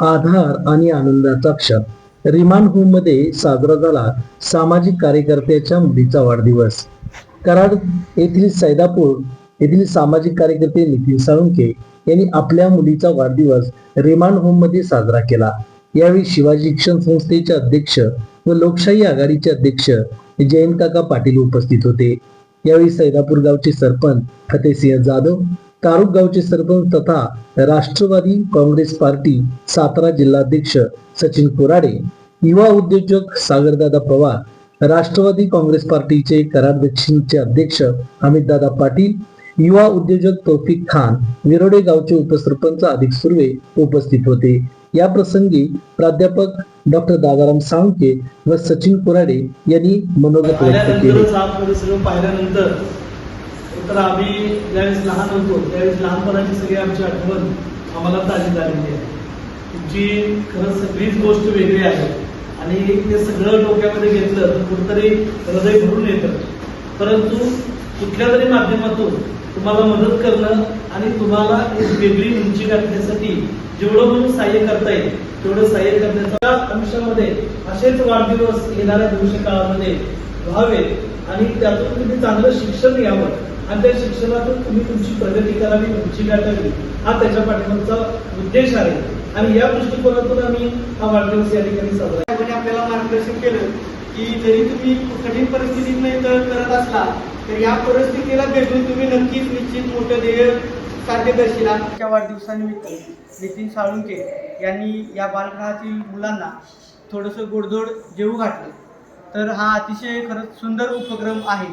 आधार आणि आनंदाचा क्षण. रिमांड होममध्ये साजरा झाला सामाजिक कार्यकर्त्याच्या मुलीचा वाढदिवस. कराड येथील सैदापूर येथील सामाजिक कार्यकर्ते नितीन साळुंके यांनी आपल्या मुलीचा वाढदिवस रिमांड होममध्ये साजरा केला. यावेळी शिवाजी शिक्षण संस्थेचे अध्यक्ष व लोकशाही आघाडीचे अध्यक्ष जयंत काका पाटील उपस्थित होते. यावेळी सैदापूर गावचे सरपंच फतेसिंह जाधव कारुक गावचे सरपंच तथा राष्ट्रवादी काँग्रेस पार्टी सातारा जिल्हाध्यक्ष सचिन कोराडे युवा उद्योजक सागरदादा पवार राष्ट्रवादी काँग्रेस पार्टीचे कराड दक्षिणचे अध्यक्ष अमितदादा पाटील युवा उद्योजक तौफिक खान विरोडे गावचे उपसरपंच अधिक सुर्वे उपस्थित होते. या प्रसंगी प्राध्यापक डॉक्टर दादाराम साळुंके व सचिन कोराडे यांनी मनोगत व्यक्त केले. तर आम्ही ज्यावेळेस लहान होतो त्यावेळेस लहानपणाची सगळी आमची आठवण आम्हाला ताजी झालेली आहे. तुमची खरं सगळीच गोष्ट वेगळी आहे. आणि ते सगळं डोक्यामध्ये घेतलं तर कुठंतरी हृदय भरून येतं. परंतु कुठल्या तरी माध्यमातून तुम्हाला मदत करणं आणि तुम्हाला एक वेगळी उंची गाठण्यासाठी जेवढं म्हणून सहाय्य करता येईल तेवढं सहाय्य करण्याच्या आयुष्यामध्ये असेच वाढदिवस येणाऱ्या भविष्य काळामध्ये व्हावेत आणि त्यातून तुम्ही चांगलं शिक्षण घ्यावं आणि त्या शिक्षणातून तुम्ही तुमची प्रगती करावी उंची गाठावी हा त्याच्या पाठीमागचा उद्देश आहे. आणि या दृष्टिकोनातून आम्ही हा वाढदिवस या ठिकाणी साजरा आपल्याला मार्गदर्शन केलं की जरी तुम्ही कठीण परिस्थितीत नाही तर करत असला तर या परिस्थितीला भेटून तुम्ही नक्कीच निश्चित मोठं ध्येय साध्य करशील. वाढदिवसानिमित्त नितीन साळुंके यांनी या बालगृहातील मुलांना थोडंसं गोडधोड जेवू घातलं. तर हा अतिशय खरंच सुंदर उपक्रम आहे.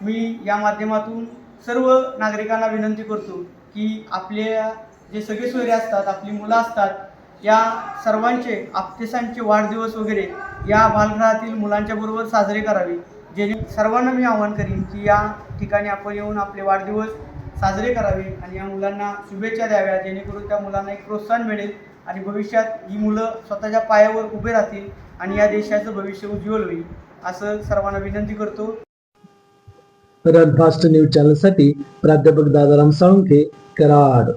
मी या माध्यमातून सर्व नागरिकांना विनंती करतो की आपल्या जे सगळे सोयरे असतात आपली मुलं असतात या सर्वांचे आपतेसांचे वाढदिवस वगैरे या बालगृहातील मुलांच्या बरोबर साजरे करावे. जेणे सर्वांना मी आवाहन करीन की या ठिकाणी आपण येऊन आपले वाढदिवस साजरे करावे आणि या मुलांना शुभेच्छा द्याव्या. जेणेकरून त्या मुलांना एक प्रोत्साहन मिळेल आणि भविष्यात ही मुलं स्वतःच्या पायावर उभे राहतील आणि या देशाचं भविष्य उज्ज्वल होईल. असं सर्वांना विनंती करतो. रन फास्ट न्यूज चॅनलसाठी प्राध्यापक दादाराम साळुंखे कराड.